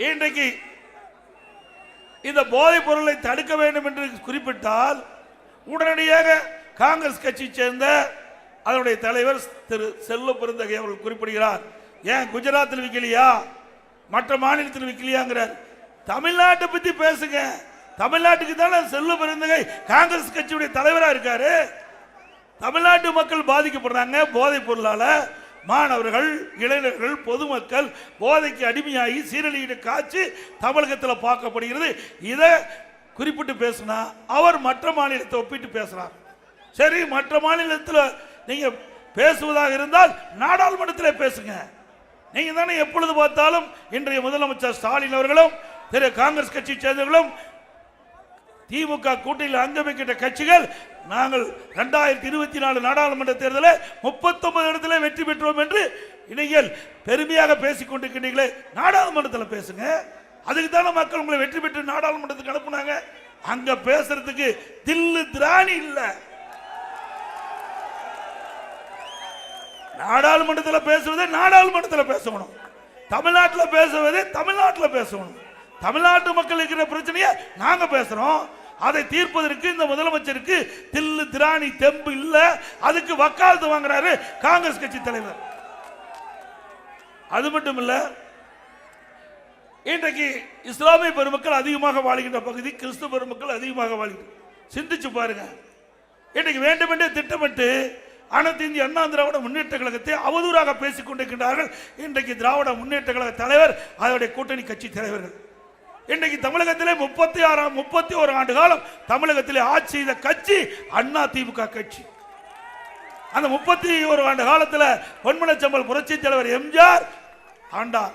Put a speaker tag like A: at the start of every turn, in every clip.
A: இன்றைக்கு இந்த போதைப் பொருளை தடுக்க வேண்டும் என்று குறிப்பிட்டால் உடனடியாக காங்கிரஸ் கட்சி சேர்ந்த அதனுடைய தலைவர் திரு செல்ல பெருந்தகை அவர்கள் குறிப்பிடுகிறார். ஏன் குஜராத்தில் விற்கலையா? மற்ற மாநிலத்தில் விற்கலையாங்கிறார். தமிழ்நாட்டை பத்தி பேசுங்க. தமிழ்நாட்டுக்கு தானே செல்ல பெருந்தகை காங்கிரஸ் கட்சியுடைய தலைவராக இருக்காரு. தமிழ்நாட்டு மக்கள் பாதிக்கப்படுறாங்க போதைப் பொருளால. மாணவர்கள் இளைஞர்கள் பொதுமக்கள் போதைக்கு அடிமையாகி சீரழியிட காட்சி தமிழகத்தில் பார்க்கப்படுகிறது. இதை குறிப்பிட்டு பேசுனா அவர் மற்ற மாநிலத்தை ஒப்பிட்டு பேசுறார். சரி மற்ற மாநிலத்தில் நீங்க பேசுவதாக இருந்தால் நாடாளுமன்றத்தில் பேசுங்க. நீங்க தானே எப்பொழுது பார்த்தாலும் இன்றைய முதலமைச்சர் ஸ்டாலின் அவர்களும் திரு காங்கிரஸ் கட்சியை சேர்ந்தவர்களும் திமுக கூட்டணியில் அங்கமிக்கின்ற கட்சிகள் நாங்கள் ரெண்டாயிரத்தி இருபத்தி நாலு நாடாளுமன்ற தேர்தலில் முப்பத்தொன்பது இடத்துல வெற்றி பெற்றோம் என்று நீங்கள் பெருமையாக பேசிக் கொண்டிருக்கிறீர்களே. நாடாளுமன்றத்தில் பேசுங்க. அதுக்கு தானே மக்கள் உங்களை வெற்றி பெற்று நாடாளுமன்றத்துக்கு அனுப்புனாங்க. அங்க பேசுறதுக்கு தில்லு திராணி இல்லை. நாடாளுமன்றத்தில் பேசுவதே நாடாளுமன்றத்தில் பேசணும். தமிழ்நாட்டில் பேசுவதே தமிழ்நாட்டில் பேசணும். தமிழ்நாட்டு மக்கள் இருக்கிற பிரச்சனையை நாங்கள் பேசுகிறோம் அதை தீர்ப்பதற்கு இந்த முதலமைச்சருக்கு தில்லு திராணி தெம்பு இல்ல. அதுக்கு வக்காலத்து வாங்குறாரு காங்கிரஸ் கட்சி தலைவர். அது மட்டும் இல்ல இன்றைக்கு இஸ்லாமிய பெருமக்கள் அதிகமாக வாழ்கின்ற பகுதி கிறிஸ்துவ பெருமக்கள் அதிகமாக வாழ்கின்ற சிந்திச்சு பாருங்க. இன்றைக்கு வேண்டுமென்றே திட்டமிட்டு அனைத்து இந்திய அண்ணா திராவிட முன்னேற்ற கழகத்தை அவதூறாக பேசிக் கொண்டிருக்கின்றார்கள். இன்றைக்கு திராவிட முன்னேற்ற கழக தலைவர் அதனுடைய கூட்டணி கட்சி தலைவர்கள். இன்னைக்கு தமிழகத்திலே முப்பத்தி ஆறாம் முப்பத்தி ஒரு ஆண்டு காலம் தமிழகத்திலே ஆட்சி செய்த கட்சி அண்ணா திமுக கட்சி. அந்த முப்பத்தி ஒரு ஆண்டு காலத்தில் பொன்மனச்சம்பல் புரட்சி தலைவர் எம்ஜிஆர் ஆண்டார்.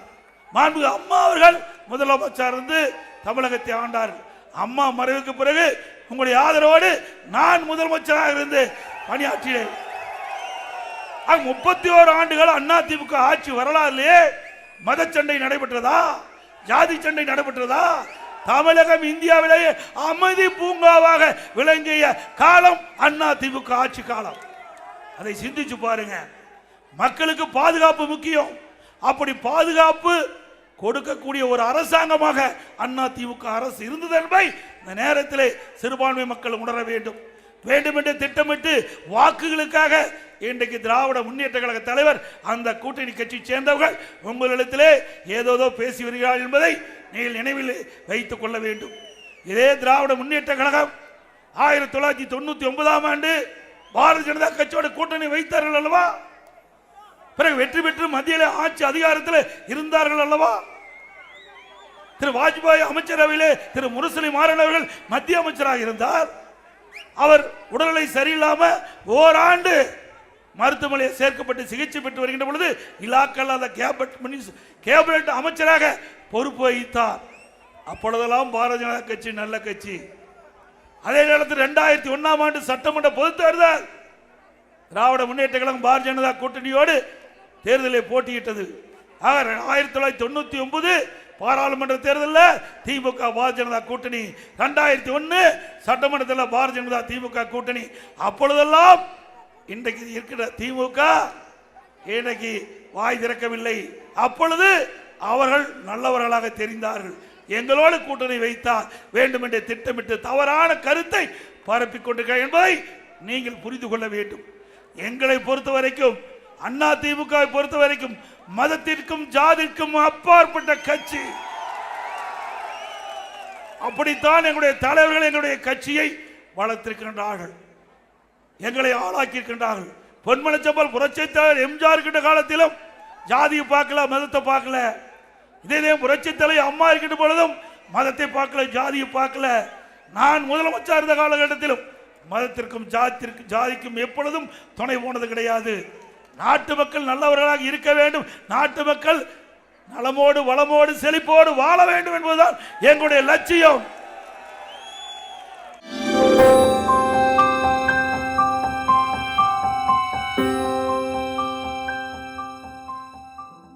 A: மாண்புக அம்மா அவர்கள் முதலமைச்சர் இருந்து தமிழகத்தை ஆண்டார்கள். அம்மா மறைவுக்கு பிறகு உங்களுடைய ஆதரவோடு நான் முதலமைச்சராக இருந்து பணியாற்றினேன். முப்பத்தி ஓரு ஆண்டுகள் அண்ணா திமுக ஆட்சி வரலாறுலயே மதச்சண்டை நடைபெற்றதா? ஜாதி சண்டை நடைபெற்றதா? தமிழகம் இந்தியாவிலேயே அமைதி பூங்காவாக விளங்கிய காலம் அண்ணா திமுக ஆட்சி காலம். அதை சிந்திச்சு பாருங்க. மக்களுக்கு பாதுகாப்பு முக்கியம். அப்படி பாதுகாப்பு கொடுக்கக்கூடிய ஒரு அரசாங்கமாக அண்ணா திமுக அரசு இருந்தது என்பதை இந்த நேரத்தில் சிறுபான்மை மக்கள் உணர வேண்டும். வேண்டுமென்று திட்டமிட்டு வாக்குகளுக்காக இன்றைக்கு திராவிட முன்னேற்ற கழக தலைவர் அந்த கூட்டணி கட்சி சேர்ந்தவர்கள் உங்களிடத்திலே ஏதோதோ பேசி வருகிறார்கள் என்பதை நீங்கள் நினைவில் வைத்துக் கொள்ள வேண்டும். இதே திராவிட முன்னேற்ற கழகம் ஆயிரத்தி தொள்ளாயிரத்தி தொண்ணூத்தி ஒன்பதாம் ஆண்டு பாரதிய ஜனதா கட்சியோட கூட்டணி வைத்தார்கள் அல்லவா? பிறகு வெற்றி பெற்று மத்தியில் ஆட்சி அதிகாரத்தில் இருந்தார்கள் அல்லவா? திரு வாஜ்பாய் அமைச்சரவையிலே திரு முரசொலி மாறன் அவர்கள் மத்திய அமைச்சராக இருந்தார். அவர் உடல்நிலை சரியில்லாம ஓராண்டு மருத்துவமனையில் சேர்க்கப்பட்டு சிகிச்சை பெற்று வருகின்ற பொழுது இலாக்கல்லாத கேபினட் மினிஸ்- கேபினட் அமைச்சராக பொறுப்பு வகித்தார். அப்பொழுதெல்லாம் பாரதிய ஜனதா கட்சி நல்ல கட்சி. அதே நேரத்தில் ரெண்டாயிரத்தி ஒன்னாம் ஆண்டு சட்டமன்ற பொதுத் தேர்தல். திராவிட முன்னேற்ற கழகம் பாரதிய ஜனதா கூட்டணியோடு தேர்தலில் போட்டியிட்டது. ஆக ஆயிரத்தி தொள்ளாயிரத்தி தொண்ணூத்தி ஒன்பது பாராளுமன்ற தேர்தலில் திமுக பாரதிய ஜனதா கூட்டணி. ரெண்டாயிரத்தி ஒன்று சட்டமன்றத்தில் பாரதிய ஜனதா திமுக கூட்டணி. அப்பொழுதெல்லாம் இன்றைக்கு இருக்கிற திமுக இன்னைக்கு வாய் திறக்கவில்லை. அப்பொழுது அவர்கள் நல்லவர்களாக தெரிந்தார்கள். எங்களோடு கூட்டணி வைத்தால் வேண்டுமென்றே திட்டமிட்டு தவறான கருத்தை பரப்பிக் கொண்டிருக்க என்பதை நீங்கள் புரிந்து கொள்ள வேண்டும். எங்களை பொறுத்த வரைக்கும் அண்ணா திமுகவை பொறுத்த வரைக்கும் மதத்திற்கும் ஜாதிக்கும் அப்பாற்பட்ட கட்சி. அப்படித்தான் எங்களுடைய தலைவர்கள் எங்களுடைய கட்சியை வளர்த்திருக்கின்றார்கள். எங்களை ஆளாக்கி இருக்கின்றார்கள் பொன்மனச்சம்பல் புரட்சித்தலைவர் எம்ஜிஆர் இருக்கின்ற காலத்திலும் ஜாதியை பார்க்கல மதத்தை பார்க்கல. இதே புரட்சித்தலை அம்மா இருக்கின்ற பொழுதும் மதத்தை பார்க்கல ஜாதியை பார்க்கல. நான் முதலமைச்சர் இருந்த காலகட்டத்திலும் மதத்திற்கும் ஜாதிக்கும் ஜாதிக்கும் எப்பொழுதும் துணை போனது கிடையாது. நாட்டு மக்கள் நல்லவர்களாக இருக்க வேண்டும். நாட்டு மக்கள் நலமோடு வளமோடு செழிப்போடு வாழ வேண்டும் என்பதுதான் எங்களுடைய லட்சியம்.